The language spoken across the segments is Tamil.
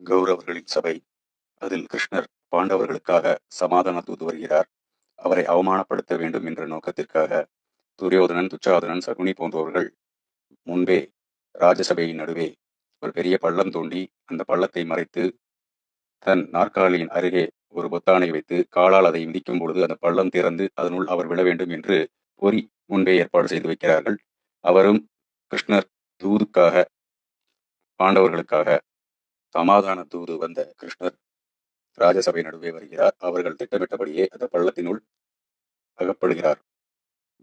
கௌரவர்களின் சபை. அதில் கிருஷ்ணர் பாண்டவர்களுக்காக சமாதான தூது வருகிறார். அவரை அவமானப்படுத்த வேண்டும் என்ற நோக்கத்திற்காக துரியோதனன் துச்சாதனன் சகுனி போன்றவர்கள் முன்பே ராஜசபையின் நடுவே ஒரு பெரிய பள்ளம் தோண்டி அந்த பள்ளத்தை மறைத்து தன் நாற்காலியின் அருகே ஒரு பொத்தானை வைத்து காலால் அதை மிதிக்கும் பொழுது அந்த பள்ளம் திறந்து அதனுள் அவர் விழ வேண்டும் என்று பொறி முன்பே ஏற்பாடு செய்து வைக்கிறார்கள். அவரும் கிருஷ்ணர் தூதுக்காக பாண்டவர்களுக்காக சமாதான தூது வந்த கிருஷ்ணர் ராஜசபை நடுவே வருகிறார். அவர்கள் திட்டமிட்டபடியே அந்த பள்ளத்தினுள் அகப்படுகிறார்.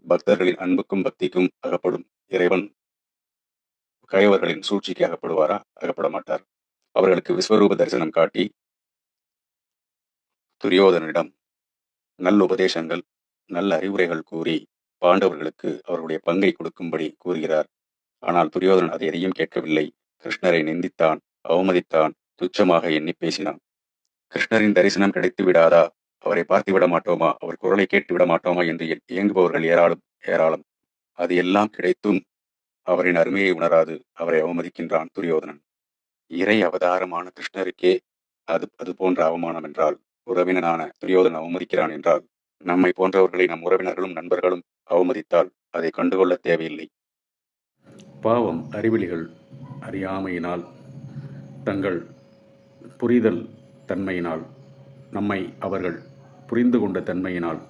பக்தர்களின் அன்புக்கும் பக்திக்கும் அகப்படும் இறைவன் கயவர்களின் சூழ்ச்சிக்கு அகப்படுவாரா? அகப்பட மாட்டார் அவர்களுக்கு விஸ்வரூப தரிசனம் காட்டி துரியோதனிடம் நல்ல உபதேசங்கள் நல்ல அறிவுரைகள் கூறி பாண்டவர்களுக்கு அவர்களுடைய பங்கை கொடுக்கும்படி கூறுகிறார். ஆனால் துரியோதனன் அதை எதையும் கேட்கவில்லை. கிருஷ்ணரை நிந்தித்தான். அவமதித்தான். துச்சமாக எண்ணி பேசினான். கிருஷ்ணரின் தரிசனம் கிடைத்து விடாதா? அவரை பார்த்து விட மாட்டோமா? அவர் குரலை கேட்டு விட மாட்டோமா என்று இயங்குபவர்கள் ஏராளம் ஏராளம். அது எல்லாம் கிடைத்தும் அவரின் அருமையை உணராது. அவரை அவமதிக்கின்றான் துரியோதனன். இறை அவதாரமான கிருஷ்ணருக்கே அது அது போன்ற அவமானம் என்றால் உறவினனான துரியோதனன் அவமதிக்கிறான் என்றால் நம்மை போன்றவர்களை நம் உறவினர்களும் நண்பர்களும் அவமதித்தால் அதை கண்டுகொள்ள தேவையில்லை. பாவம் அறிவிலிகள் அறியாமையினால் தங்கள் புரிதல் தன்மையினால் நம்மை அவர்கள் புரிந்து கொண்ட தன்மையினால்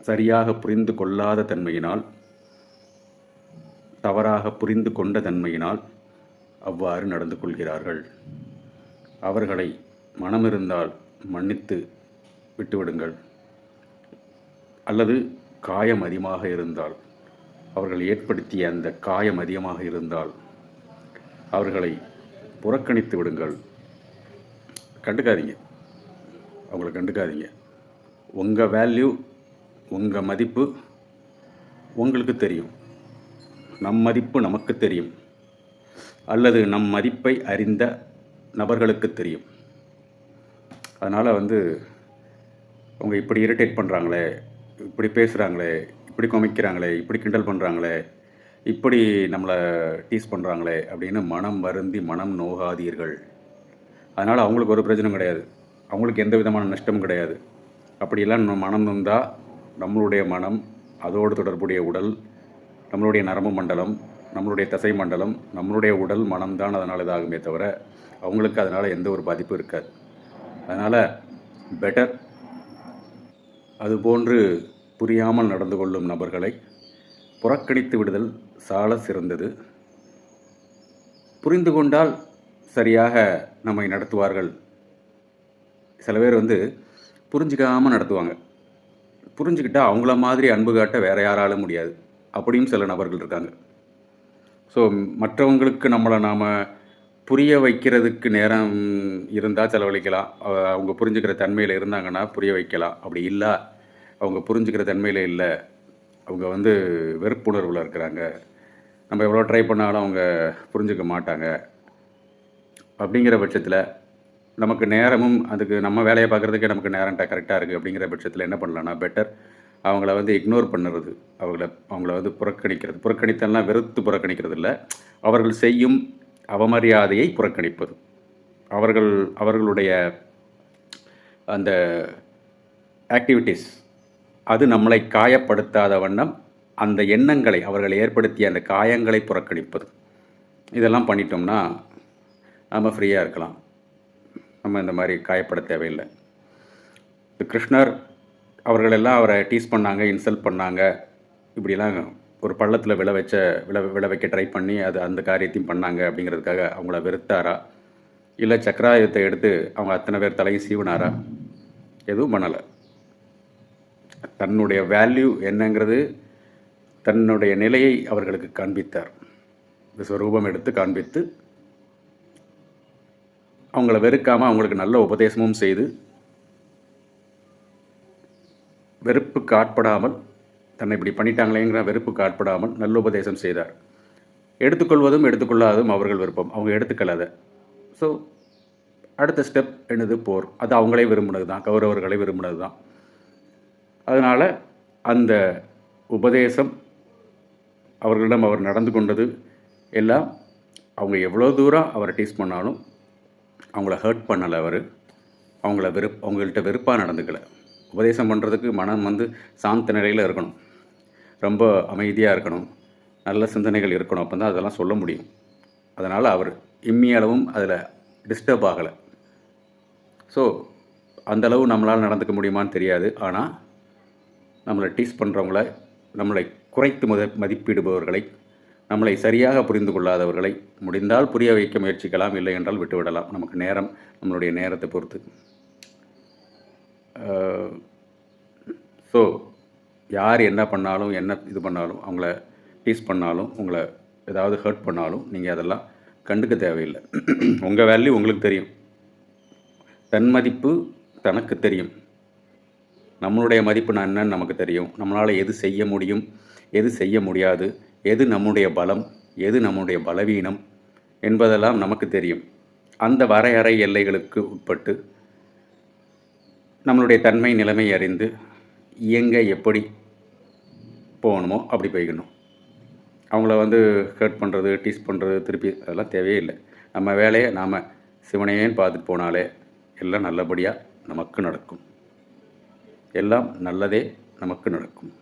சரியாக புரிந்து கொள்ளாத தன்மையினால் தவறாக புரிந்து கொண்ட தன்மையினால் அவ்வாறு நடந்து கொள்கிறார்கள். அவர்களை மனமிருந்தால் மன்னித்து விட்டுவிடுங்கள். அல்லது காயம் அதிகமாக இருந்தால் அவர்கள் ஏற்படுத்திய அந்த காயம் அதிகமாக இருந்தால் அவர்களை புறக்கணித்து விடுங்கள். கண்டுக்காதீங்க. அவங்கள கண்டுக்காதீங்க. உங்கள் வேல்யூ உங்கள் மதிப்பு உங்களுக்கு தெரியும். நம் மதிப்பு நமக்கு தெரியும். அல்லது நம் மதிப்பை அறிந்த நபர்களுக்கு தெரியும். அதனால் வந்து அவங்க இப்படி இரிட்டேட் பண்ணுறாங்களே இப்படி பேசுகிறாங்களே இப்படி குமைக்கிறாங்களே இப்படி கிண்டல் பண்ணுறாங்களே இப்படி நம்மளை டீஸ் பண்ணுறாங்களே அப்படின்னு மனம் வருந்தி மனம் நோகாதீர்கள். அதனால் அவங்களுக்கு ஒரு பிரச்சனையும் கிடையாது. அவங்களுக்கு எந்த விதமான நஷ்டமும் கிடையாது. அப்படியெல்லாம் நம்ம மனம் வந்தால் நம்மளுடைய மனம் அதோடு தொடர்புடைய உடல் நம்மளுடைய நரம்பு மண்டலம் நம்மளுடைய தசை மண்டலம் நம்மளுடைய உடல் மனம்தான் அதனால் இதாகுமே தவிர அவங்களுக்கு அதனால் எந்த ஒரு பாதிப்பும் இருக்காது. அதனால் பெட்டர் அதுபோன்று புரியாமல் நடந்து கொள்ளும் நபர்களை புறக்கணித்து விடுதல் சால சிறந்தது. புரிந்து கொண்டால் சரியாக நம்மை நடத்துவார்கள். சில பேர் வந்து புரிஞ்சிக்காமல் நடத்துவாங்க. புரிஞ்சுக்கிட்டால் அவங்கள மாதிரி அன்பு காட்ட வேறு யாராலும் முடியாது. அப்படியும் சில நபர்கள் இருக்காங்க. ஸோ மற்றவங்களுக்கு நம்மளை நாம் புரிய வைக்கிறதுக்கு நேரம் இருந்தால் செலவழிக்கலாம். அவங்க புரிஞ்சுக்கிற தன்மையில் இருந்தாங்கன்னா புரிய வைக்கலாம். அப்படி இல்லை அவங்க புரிஞ்சுக்கிற தன்மையில் இல்லை. அவங்க வந்து வெறுப்புணர்வில் இருக்கிறாங்க. நம்ம எவ்வளோ ட்ரை பண்ணாலும் அவங்க புரிஞ்சுக்க மாட்டாங்க. அப்படிங்கிற பட்சத்தில் நமக்கு நேரமும் அதுக்கு நம்ம வேலையை பார்க்குறதுக்கே நமக்கு நேரம் கரெக்டாக இருக்குது அப்படிங்கிற பட்சத்தில் என்ன பண்ணலான்னா பெட்டர் அவங்கள வந்து இக்னோர் பண்ணுறது. அவங்கள அவங்கள வந்து புறக்கணிக்கிறது. புறக்கணித்தல்லாம் வெறுத்து புறக்கணிக்கிறது இல்லை. அவர்கள் செய்யும் அவமரியாதையை புறக்கணிப்பது. அவர்கள் அவர்களுடைய அந்த ஆக்டிவிட்டீஸ் அது நம்மளை காயப்படுத்தாத வண்ணம் அந்த எண்ணங்களை அவர்கள் ஏற்படுத்திய அந்த காயங்களை புறக்கணிப்பது. இதெல்லாம் பண்ணிட்டோம்னா நம்ம ஃப்ரீயாக இருக்கலாம். நம்ம இந்த மாதிரி காயப்பட தேவையில்லை. கிருஷ்ணர் அவர்களெல்லாம் அவரை டீஸ் பண்ணாங்க இன்சல்ட் பண்ணாங்க. இப்படிலாம் ஒரு பள்ளத்தில் விளை வச்ச விள விளை வைக்க ட்ரை பண்ணி அது அந்த காரியத்தையும் பண்ணாங்க அப்படிங்கிறதுக்காக அவங்கள வெறுத்தாரா? இல்லை சக்கராயுதத்தை எடுத்து அவங்க அத்தனை பேர் தலையும் சீவினாரா? எதுவும் பண்ணலை. தன்னுடைய வேல்யூ என்னங்கிறது தன்னுடைய நிலையை அவர்களுக்கு காண்பித்தார். விஸ்வரூபம் எடுத்து காண்பித்து அவங்கள வெறுக்காமல் அவங்களுக்கு நல்ல உபதேசமும் செய்து வெறுப்புக்கு ஆட்படாமல் தன்னை இப்படி பண்ணிட்டாங்களேங்கிற வெறுப்புக்கு ஆட்படாமல் நல்ல உபதேசம் செய்தார். எடுத்துக்கொள்வதும் எடுத்துக்கொள்ளாததும் அவர்கள் விருப்பம். அவங்க எடுத்துக்கலாத ஸோ அடுத்த ஸ்டெப் என்னது? போர். அது அவங்களே விரும்பினது தான் கௌரவர்களை விரும்பினது தான் அதனால் அந்த உபதேசம் அவர்களிடம் அவர் நடந்து கொண்டது எல்லாம் அவங்க எவ்வளோ தூரம் அவரை டீஸ் பண்ணாலும் அவங்கள ஹர்ட் பண்ணலை அவர். அவங்கள வெறுப் அவங்கள்ட்ட வெறுப்பாக நடந்துக்கலை. உபதேசம் பண்ணுறதுக்கு மனம் வந்து சாந்த நிலையில் இருக்கணும். ரொம்ப அமைதியாக இருக்கணும். நல்ல சிந்தனைகள் இருக்கணும். அப்போ தான் அதெல்லாம் சொல்ல முடியும். அதனால் அவர் இம்மியளவும் அதில் டிஸ்டர்ப் ஆகலை. ஸோ அந்தளவு நம்மளால் நடந்துக்க முடியுமான்னு தெரியாது. ஆனால் நம்மளை டீஸ் பண்ணுறவங்கள நம்மளை குறைத்து முத மதிப்பிடுபவர்களை நம்மளை சரியாக புரிந்து கொள்ளாதவர்களை முடிந்தால் புரிய வைக்க முயற்சிக்கலாம் இல்லை என்றால் விட்டுவிடலாம். நமக்கு நேரம் நம்மளுடைய நேரத்தை பொறுத்து. ஸோ யார் என்ன பண்ணாலும் என்ன இது பண்ணாலும் அவங்கள டீஸ் பண்ணாலும் உங்களை ஏதாவது ஹர்ட் பண்ணாலும் நீங்கள் அதெல்லாம் கண்டுக்க தேவையில்லை. உங்கள் வேல்யூ உங்களுக்கு தெரியும். தன் மதிப்பு தனக்கு தெரியும். நம்மளுடைய மதிப்பு நான் என்னன்னு நமக்கு தெரியும். நம்மளால் எது செய்ய முடியும்? எது செய்ய முடியாது எது நம்முடைய பலம் எது நம்முடைய பலவீனம் என்பதெல்லாம் நமக்கு தெரியும். அந்த வரையறை எல்லைகளுக்கு உட்பட்டு நம்மளுடைய தன்மை நிலைமை அறிந்து இயங்க எப்படி போகணுமோ அப்படி போய்க்கணும். அவங்கள வந்து ஹர்ட் பண்ணுறது டீஸ் பண்ணுறது திருப்பி அதெல்லாம் தேவையே இல்லை நம்ம வேலையை நாம் சிவனையேன்னு பார்த்துட்டு போனாலே எல்லாம் நல்லபடியாக நமக்கு நடக்கும். எல்லாம் நல்லதே நமக்கு நடக்கும்.